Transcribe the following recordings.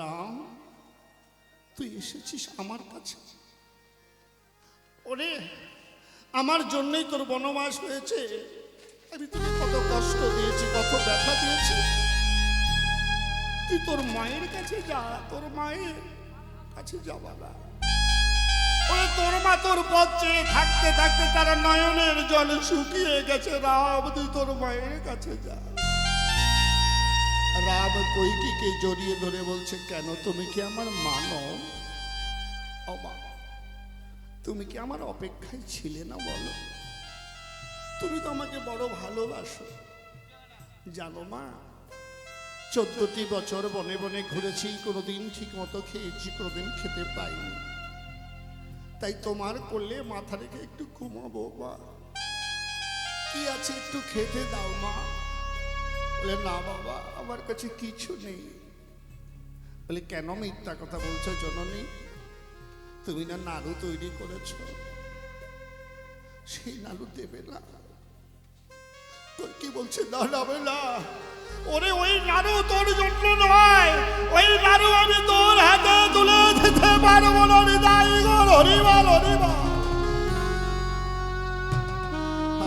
রাম, তুই এসেছিস আমার কাছে। ওরে, আমার জন্যই তোর বনবাস হয়েছে। আমি তোকে কত কষ্ট দিয়েছি, কত ব্যথা দিয়েছি। তুই তোর মায়ের কাছে যা, তোর মায়ের কাছে যা বাবা ওরে, তোর মা তোর পথ থাকতে থাকতে তার নয়নের জল শুকিয়ে গেছে। রাম, তুই তোর মায়ের কাছে যা। রাম কৈকিকে জড়িয়ে ধরে বলছে, কেন তুমি কি আমার মানো? তুমি কি আমার অপেক্ষায় ছিলে না বলো? তুমি তো আমাকে বড় ভালোবাসো। জানো মা, চোদ্দটি বছর বনে বনে ঘুরেছি, কোনোদিন ঠিক মতো খেয়েছি, কোনোদিন খেতে পাইনি। তাই তোমার করলে মাথা রেখে একটু ঘুমাবো মা। কি আছে একটু খেতে দাও মা। বলে, না বাবা, আমার কাছে কিছু নেই। বলে, কেন মিথ্যা কথা বলছো জননী? তুমি না নাড়ু তৈরি করেছ। সেই নাড়ু দেবে না। তোর কি বলছে? না ওরে, ওই নাড়ু তোর জন্য নয়। ওই নাড়ু আমি তোর হাতে তুলে দিতে পারব না। হরিদাই গো হরিবল হরিবল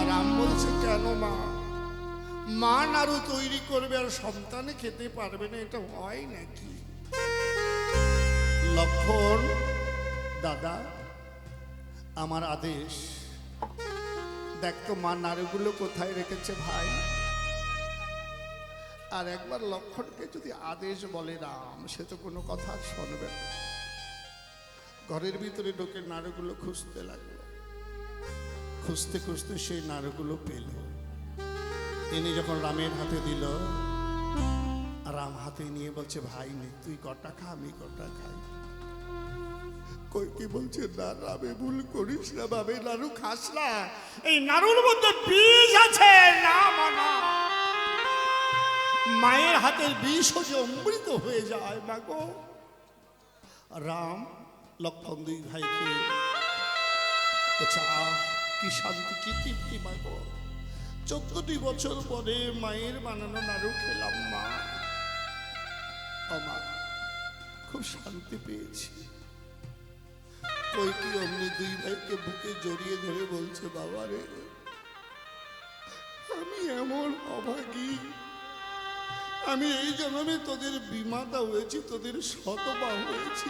রাম বলছে, কেন মা মা নাড়ু তৈরি করবে আর সন্তানে খেতে পারবে না, এটা হয় নাকি? লক্ষণ, দাদা, আমার আদেশ। দেখ তো মা নাড়ুগুলো কোথায় রেখেছে ভাই? আর একবার লক্ষণকে যদি আদেশ বলে রাম, সে তো কোনো কথা শুনবে না। ঘরের ভিতরে ঢোকে নাড়ুগুলো খুঁজতে লাগল। খুঁজতে খুঁজতে সেই নাড়ুগুলো পেল। এনে যখন রামের হাতে দিল, রাম হাতে নিয়ে বলছে, ভাই, নে, তুই কটা খা, আমি কটা খাই। কই কি বলছে, না, রামে ভুল করিস না, বাবে খাস না। এই মধ্যে আছে, না মানা। মায়ের হাতের বিষ যে অমৃত হয়ে যায় মা গো। রাম লক্ষণ দুই ভাইকে কি শান্তি, কি তৃপ্তি, মা গো। চোদ্দটি বছর পরে মায়ের বানানো নাড়ু খেলাম মা। আমার খুব শান্তি পেয়েছি। কই অমনি দুই ভাইকে বুকে জড়িয়ে ধরে বলছে, বাবা রে, আমি এমন অভাগী। আমি এই জন্মে তোদের বিমাতা হয়েছি তোদের শতবা হয়েছি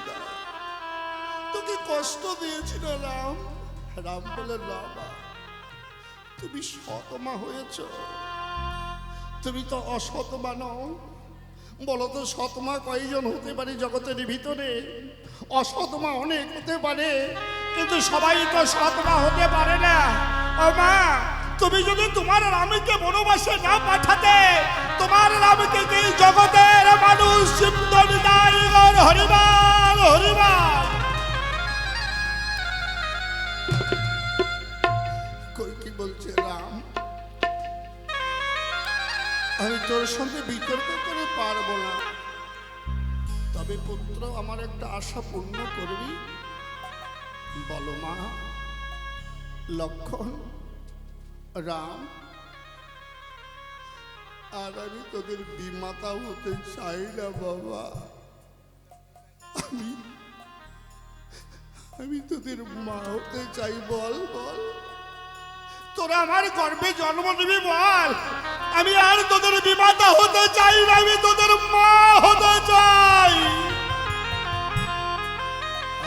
তোকে কষ্ট দিয়েছি না রাম? রাম বলে বাবা তুমি শতমা হয়েছ। তুমি তো অসতমা নও। বলো তো সতমা কয়জন হতে পারে জগতের ভিতরে? অসতমা অনেক হতে পারে, কিন্তু সবাই তো সতমা হতে পারে না। মা, তুমি যদি তোমার রামকে বনবাসে না পাঠাতে, তোমার রামকে কি জগতের মানুষ হরিবার হরিবার। বলছে রাম আমি তোর সঙ্গে বিতর্ক করে পারব না। তবে পুত্র, আমার একটা আশা পূর্ণ করবি। বলো মা, লক্ষণ, রাম, আর আমি তোদের বিমাতা হতে চাই না বাবা। আমি আমি তোদের মা হতে চাই, বল বল। তোরা আমার গর্বে জন্ম নিবি বল। আমি আর তোদের বিমাতা হতে চাই না, আমি তোদের মা হতে চাই।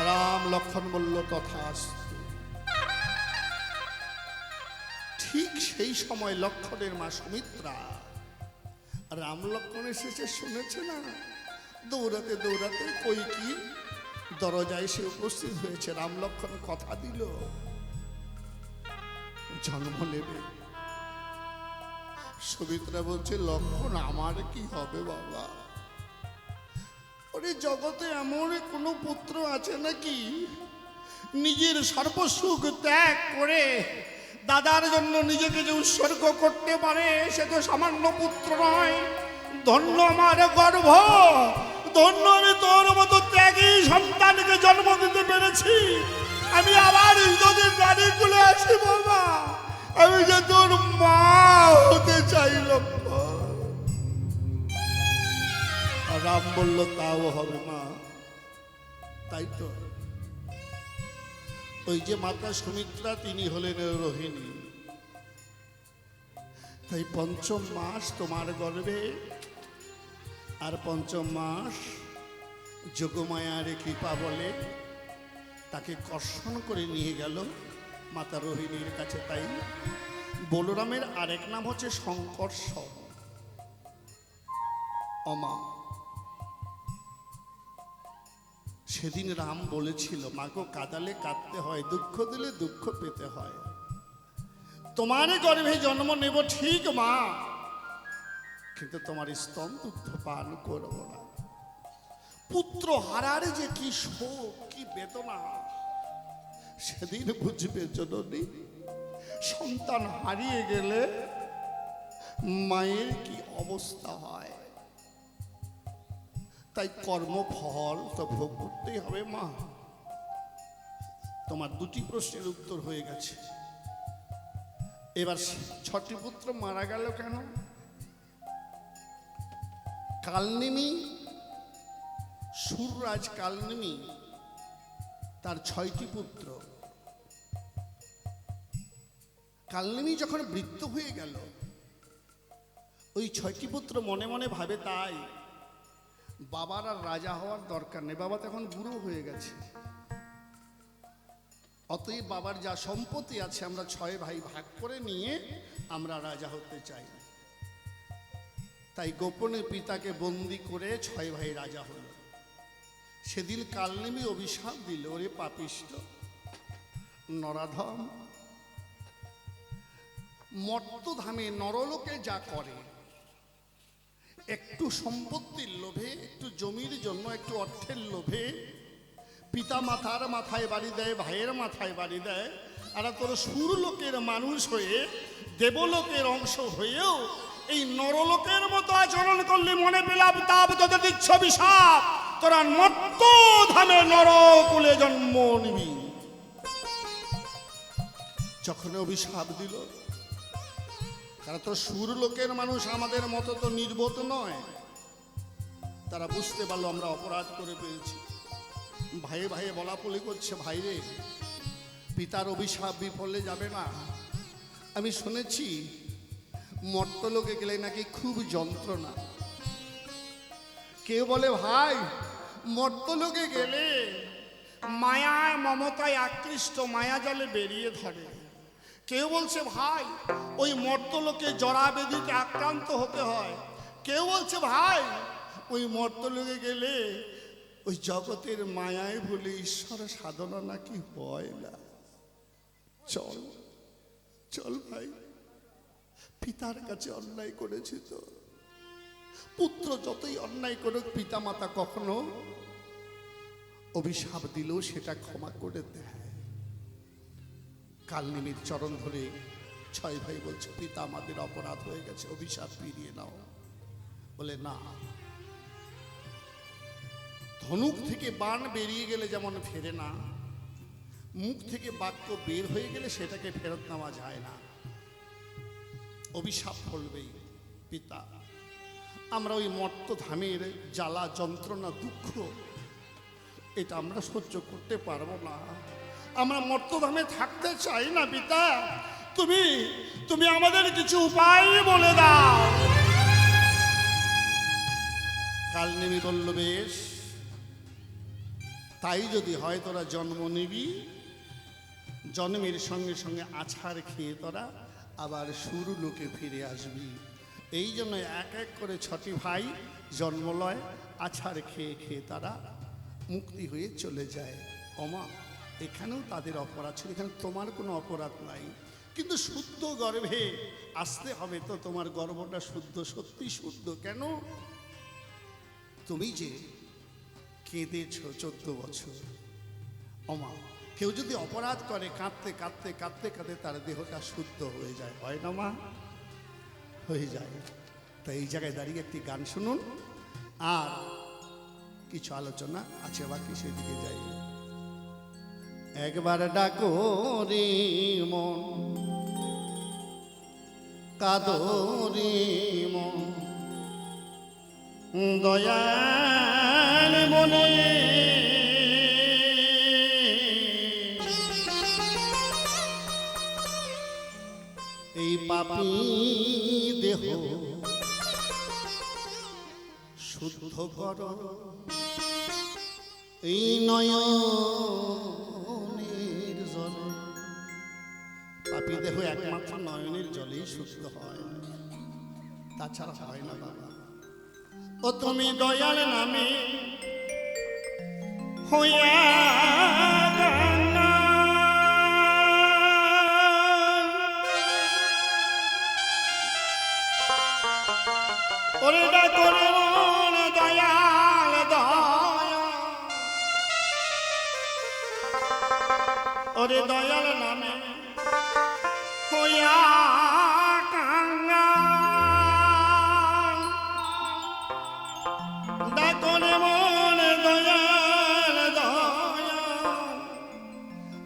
রাম লক্ষণ বলল তথাস্তু ঠিক সেই সময় লক্ষণের মা সুমিত্রা। রাম লক্ষণ এসেছে, শুনেছে না? দৌড়াতে দৌড়াতে কই কি দরজায় সে উপস্থিত হয়েছে। রাম লক্ষণ কথা দিল। জন্ম নেবে। সুমিত্রা বলছে, লক্ষণ আমার কি হবে বাবা? ওরে জগতে এমন কোনো পুত্র আছে নাকি? নিজের সর্বসুখ ত্যাগ করে দাদার জন্য নিজেকে যে উৎসর্গ করতে পারে, সে তো সামান্য পুত্র নয়। ধন্য আমার গর্ভ, ধন্য আমি তোর মতো ত্যাগী সন্তানকে জন্ম দিতে পেরেছি। আমি আবার যদি গাড়ি খুলে আসি বাবা, আমি যে তোর মা হতে চাই লক্ষ্য। রাম বলল, তাও হবে মা তাই তো। ওই যে মাতা সুমিত্রা, তিনি হলেন রোহিণী। তাই পঞ্চম মাস তোমার গর্বে, আর পঞ্চম মাস যোগমায়ার কৃপা বলে। তাকে কর্ষণ করে নিয়ে গেল মাতা রোহিণীর কাছে তাই। বলরামের আরেক নাম হচ্ছে শঙ্কর্ষণ অমা, সেদিন রাম বলেছিল মাকে কাদালে কাঁদতে হয়, দুঃখ দিলে দুঃখ পেতে হয়। তোমার গর্ভে জন্ম নেব ঠিক, মা। কিন্তু তোমার দুগ্ধ পান করব না। পুত্র হারার যে কি শোক, কি বেদনা, সেদিন বুঝবে জননী, সন্তান হারিয়ে গেলে মায়ের কি অবস্থা হয়? তাই কর্মফল তো ভোগ করতেই হবে, মা। তোমার দুটি প্রশ্নের উত্তর হয়ে গেছে। এবার ছটি পুত্র মারা গেল কেন? কালনিমি সুররাজ কালনিমি তার ছয়টি পুত্র। কালনিমি যখন বৃত্ত হয়ে গেল, ওই ছয়টি পুত্র মনে মনে ভাবে তাই, বাবার আর রাজা হওয়ার দরকার নেই, বাবা তো এখন বুড়ো হয়ে গেছে। অতএব বাবার যা সম্পত্তি আছে আমরা ছয় ভাই ভাগ করে নিয়ে আমরা রাজা হতে চাই। তাই গোপনে পিতাকে বন্দি করে ছয় ভাই রাজা হল। সেদিন কালনেমি অভিশাপ দিল, ওরে পাপিষ্ট নরাধম মর্তধামে নরলোকে যা করে, একটু সম্পত্তির লোভে, একটু জমির জন্য, একটু অর্থের লোভে পিতা মাতার মাথায় বাড়ি দেয়, ভাইয়ের মাথায় বাড়ি দেয়, আর তোর সুরলোকের মানুষ হয়ে, দেবলোকের অংশ হয়েও এই নরলোকের মতো আচরণ করলে মনে পেলাম তাপ তোদের দিচ্ছ বিষাপ তোরা মত্ত ধামে নরকুলে জন্ম নিবি। যখন অভিশাপ দিল, তারা তো সুর লোকের মানুষ, আমাদের মতো তো নির্বোধ নয়। তারা বুঝতে পারল আমরা অপরাধ করে পেয়েছি ভাইয়ে ভাইয়ে বলাপলি করছে, ভাইরে, পিতার অভিশাপ বিফলে যাবে না। আমি শুনেছি, মর্ত লোকে গেলে নাকি খুব যন্ত্রণা। কেউ বলে, ভাই মর্তলোকে গেলে মায়ায় মমতায় আকৃষ্ট, মায়া জলে বেরিয়ে ধরে। কেউ বলছে, ভাই, ওই মর্তলোকে জরাবেদিতে আক্রান্ত হতে হয়। কেউ বলছে, ভাই, ওই মর্তলোকে গেলে ওই জগতের মায়ায় বলে ঈশ্বর সাধনা নাকি হয় না? চল চল ভাই, পিতার কাছে অন্যায় করেছি তো। পুত্র যতই অন্যায় করুক পিতা মাতা কখনো অভিশাপ দিলেও সেটা ক্ষমা করে দেয়। কালনিমির চরণ ধরে ছয় ভাই বলছে, পিতা, আমাদের অপরাধ হয়ে গেছে, অভিশাপ ফিরিয়ে নাও। বলে, না। ধনুক থেকে বান বেরিয়ে গেলে যেমন ফেরে না, মুখ থেকে বাক্য বের হয়ে গেলে সেটাকে ফেরত নেওয়া যায় না। অভিশাপ ফলবেই, পিতা। আমরা ওই মর্ত ধামের জ্বালা, যন্ত্রণা, দুঃখ, এটা আমরা সহ্য করতে পারব না। আমরা মর্তধামে থাকতে চাই না, পিতা। তুমি তুমি আমাদের কিছু উপায় বলে দাও। কাল নেমি বলল, বেশ। তাই যদি হয় তোরা জন্ম নিবি। জন্মের সঙ্গে সঙ্গে আছাড় খেয়ে তোরা আবার শুরু লোকে ফিরে আসবি। এই জন্য এক এক করে ছটি ভাই জন্মলয় আছাড় খেয়ে খেয়ে তারা মুক্তি হয়ে চলে যায়। অমা এখানেও তাদের অপরাধ ছিল, এখানে তোমার কোনো অপরাধ নাই। কিন্তু শুদ্ধ গর্ভে আসতে হবে তো, তোমার গর্ভটা শুদ্ধ, সত্যি শুদ্ধ কেন? তুমি যে কেঁদেছ চোদ্দ বছর অমা কেউ যদি অপরাধ করে, কাঁদতে কাঁদতে কাঁদতে কাঁদতে তার দেহটা শুদ্ধ হয়ে যায়, হয় না মা? হয়ে যায়। তাই এই জায়গায় দাঁড়িয়ে একটি গান শুনুন, আর কিছু আলোচনা আছে, বাকি সেদিকে যাই। একবার ডাকো রে মন, কাদো রে মন, দয়াল মনে কর এই নয়নের জলে, পাপি দেহ একমাত্র নয়নের জলেই শুদ্ধ হয়। তাছাড়া হয় না বাবা। ও তুমি দয়াল নামে হইয়া ওরে দয়াল নামে। হইয়া ডাকরে মন দয়াল দয়া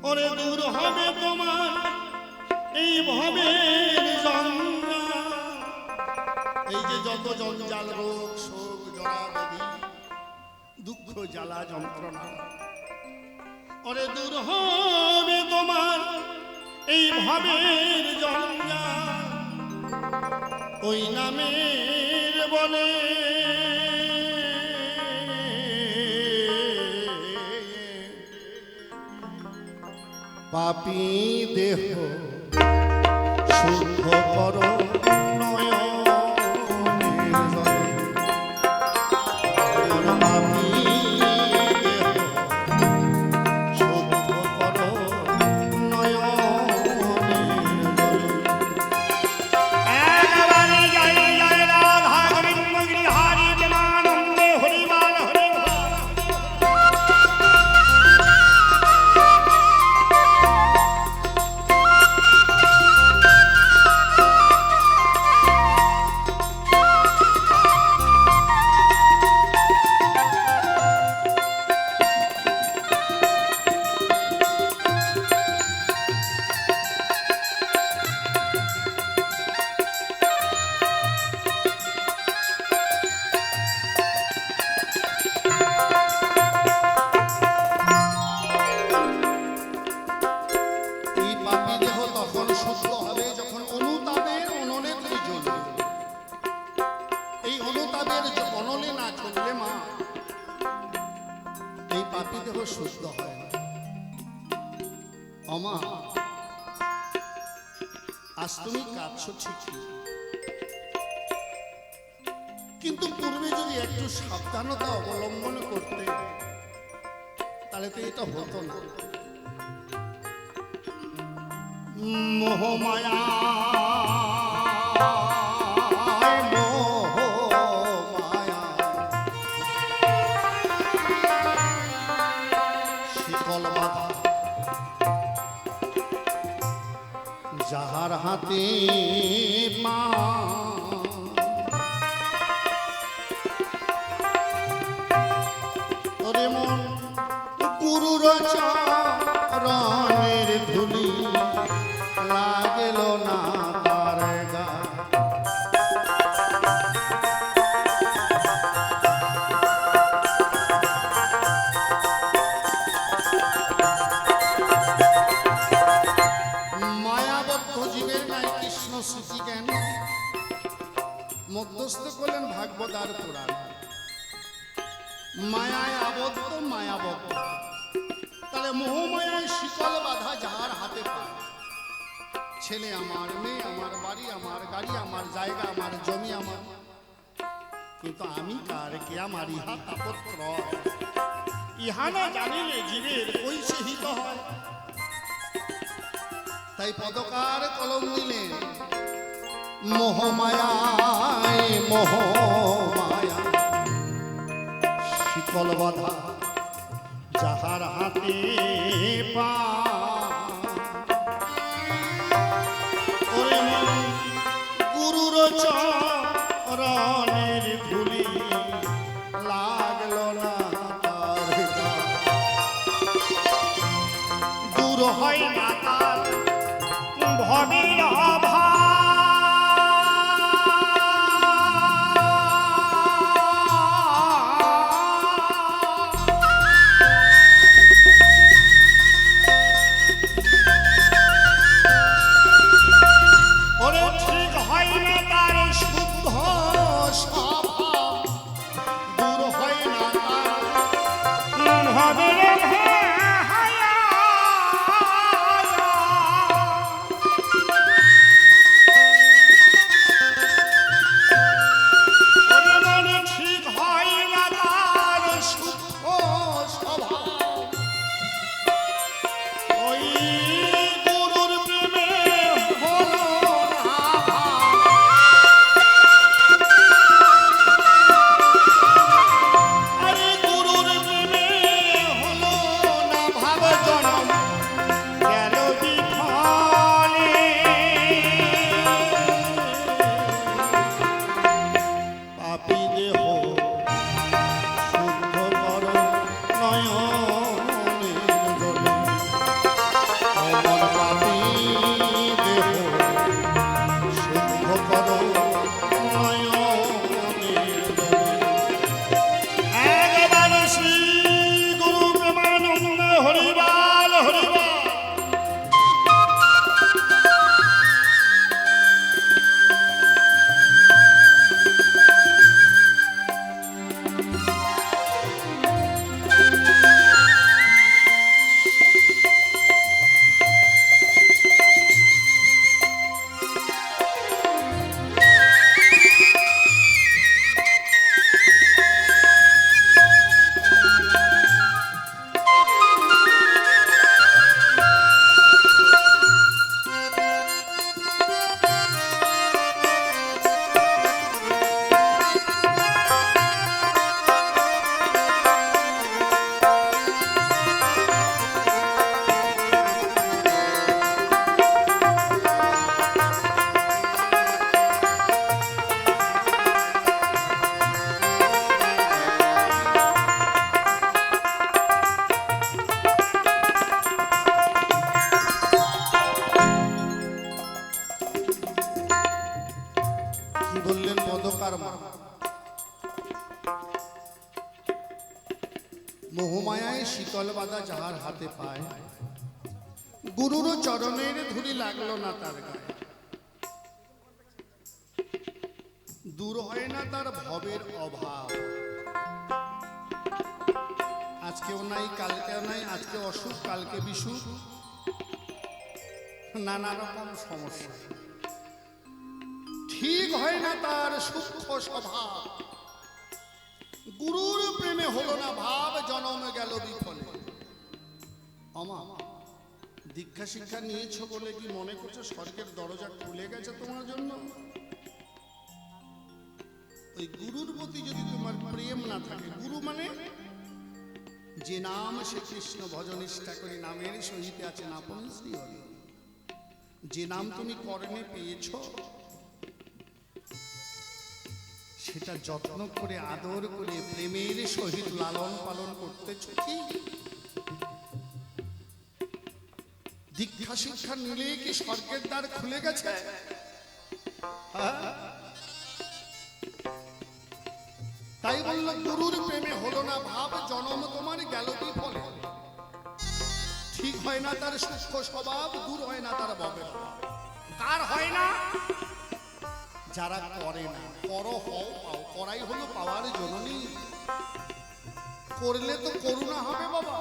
ওরে দূর হবে তোমার এই ভবের জঞ্জাল এই যে যত জঞ্জাল রোগ শোক ব্যাধি দুঃখ জ্বালা যন্ত্রণা ওরে দূর হবে তোমার এই ভবের জঞ্জাল ওই নামের বলে পাপি দেহ শুদ্ধ কর। হাতে মা ওরে মন গুরুর চরণের আমার গাড়ি, আমার জায়গা, আমার জমি, আমার কিন্তু আমি কার কে আমার ইহা তাপত্র? ইহা না জানিলে জীবের কৈশে হিত হয়। তাই পদকার কলম দিলেন মোহমায়ায় মোহমায়া শিকল বাধা যাহার হাতে পা গুরুর মোহমায়ায় শীতল বাদা যাহার হাতে পায়। গুরুর চরণের ধুলি লাগল না তার গায়ে। দূর হয় না তার ভবের অভাব। আজকেও নাই, কালকেও নাই, আজকে অসুখ, কালকে বিসুখ। নানা রকম সমস্যা। ঠিক হয় না তার সূক্ষ্ম স্বভাব। গুরুর প্রেমে হলো না ভাব, জনমে গেল বিফলে। আমা দীক্ষা শিক্ষা নিয়েছো বলে কি মনে করছ স্বর্গের দরজা খুলে গেছে তোমার জন্য? ওই গুরুর প্রতি যদি তোমার প্রেম না থাকে, গুরু মানে? যে নাম সে কৃষ্ণ ভজনিষ্ঠা করে নামের সহিত আছে শ্রী হরি যে নাম তুমি কর্ণে পেয়েছ সেটা যত্ন করে, আদর করে, প্রেমের সহিত লালন পালন করতেছ কি দীক্ষা শিক্ষা নিলে কি স্বর্গের দ্বার খুলে গেছে হ্যাঁ? তাই বলল, গুরুর প্রেমে হলো না ভাব, জনম তোমার গেল কি ফলে ঠিক হয় না তার সূক্ষ্ম স্বভাব, দূর হয় না তার অভাব। কার হয় না যারা করে না, কর হও পাও, করাই হলো পাওয়ার জননী। করলে তো করুণা হবে বাবা।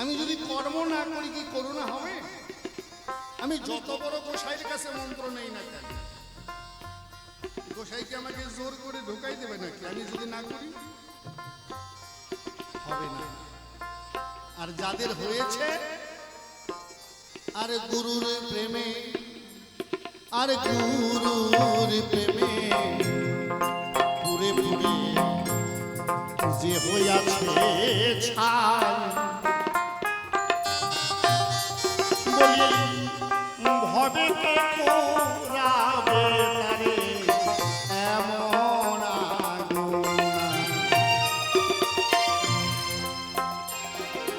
আমি যদি কর্ম না করি কি করুণা হবে? আমি যত বড় গোসাইয়ের কাছে মন্ত্র নেই না কেন? গোসাইকে আমাকে জোর করে ঢুকাই দেবে নাকি? আমি যদি না করি, হবে না। আর যাদের হয়েছে, আর গুরুর প্রেমে আর গুরুর প্রেমে পুরে পুরে যে হইয়াছে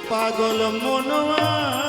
পাগল মনোয়ারে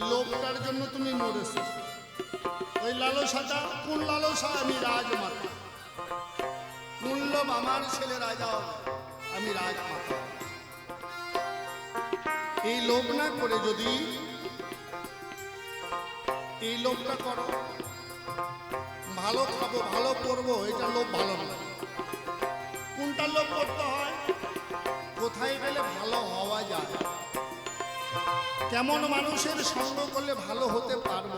লোকটার জন্য তুমি মরেছো। ওই লালসাটা, কোন লালসা? আমি রাজমাতা। লোভ আমার ছেলে রাজা আমি রাজমাতা। এই লোক না করে যদি এই লোকটা করো, ভালো খাব, ভালো করব, এটা লোক ভালো না। কোনটা লোক করতে হয়? কোথায় গেলে ভালো হওয়া যায়? কেমন মানুষের সঙ্গ করলে ভালো হতে পারব?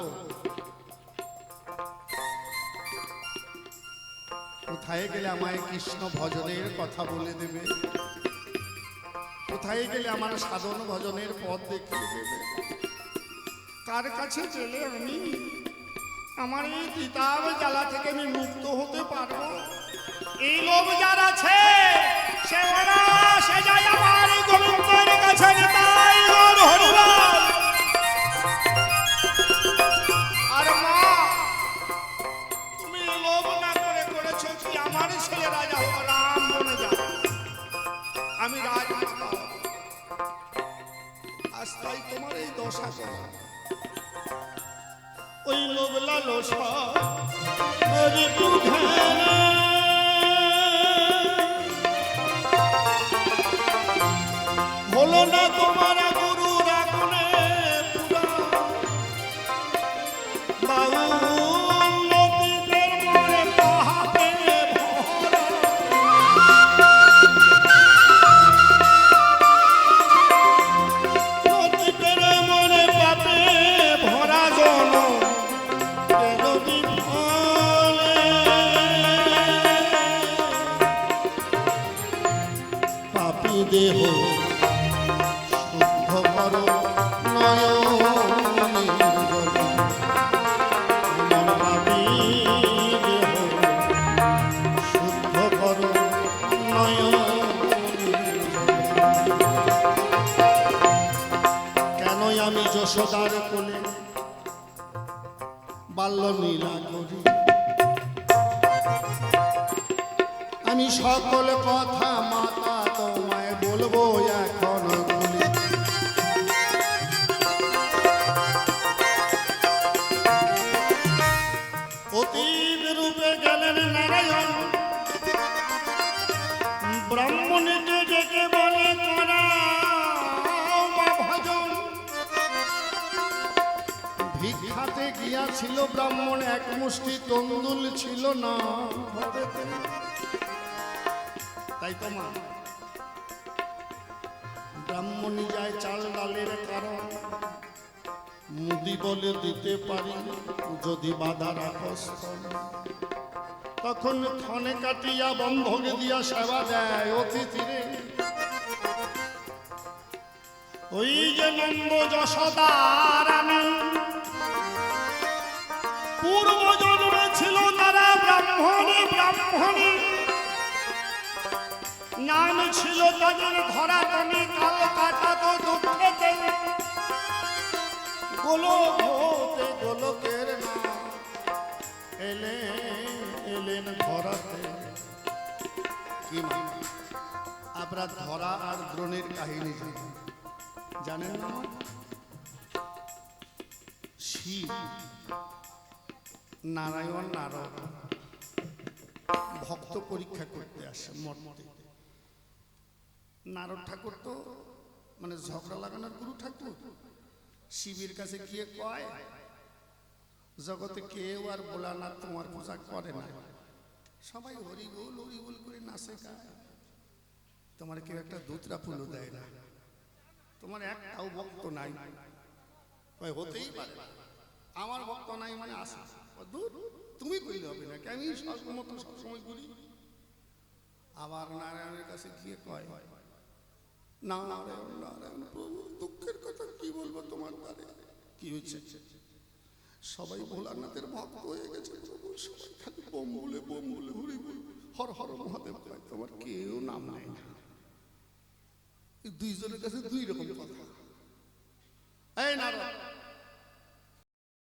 কোথায় গেলে আমায় কৃষ্ণ ভজনের কথা বলে দেবে? কোথায় গেলে আমার সাধন ভজনের পথ দেখিয়ে দেবে? কার কাছে গেলে আমি আমার এই কিতাব জ্বালা থেকে আমি মুক্ত হতে পারব? এই লোক যার আছে ওই লোভ লালসা আরে বুঝানা। হলো না তোমার বাল্য নীলা করি। আমি সকল কথা মাতা তোমায় বলব এখন। গিয়াছিল ব্রাহ্মণ, এক মুষ্টি তন্দুল ছিল না। তাই তো মা। ব্রাহ্মণী যায় চাল ডালের কারণ। মুদি বলে দিতে পারি, যদি বাধা রাখস তখন ক্ষণে কাটিয়া বন্ধকে দিয়া সেবা দেয় অতিথিরে ওই যে নন্দ যশোদার আমি পূর্ব জন্মে ছিল তারা ব্রাহ্মণী ব্রাহ্মণী। নাম ছিল তাদের ধরা কাল কাটা তো দুঃখেতে গোলকের এলেন আপনারা ধরা আর দ্রোণের কাহিনী জানেন জানেন না নারায়ণ নারদ। ভক্ত পরীক্ষা করতে আসে মর্মতে নারদ ঠাকুর তো মানে ঝগড়া লাগানোর গুরু ঠাকুর। শিবের কাছে গিয়ে কয়, জগতে কেউ আর বোলানাথ তোমার পূজা করে না। সবাই হরি বল হরি বল করে নাচে তোমার কেউ একটা দুতরা ফুলও দেয় না। তোমার একটাও ভক্ত নাই। হতেই পারে আমার ভক্ত নাই মানে আসা তুমি কইলে হবে না আমি সর্বমত সবসময় করি আবার নারায়ণের কাছে গিয়ে কয়, নারায়ণ নারায়ণ প্রভু, দুঃখের কথা কি বলব তোমার দ্বারে? কি হয়েছে? সবাই ভোলানাথের ভক্ত হয়ে গেছে প্রভু। সবাই বোম বলে বোম বলে হরি বল, হর হর মহাদেব তোমার কেউ নাম নেয় না। দুইজনের কাছে দুই রকম কথা। এই নারায়ণ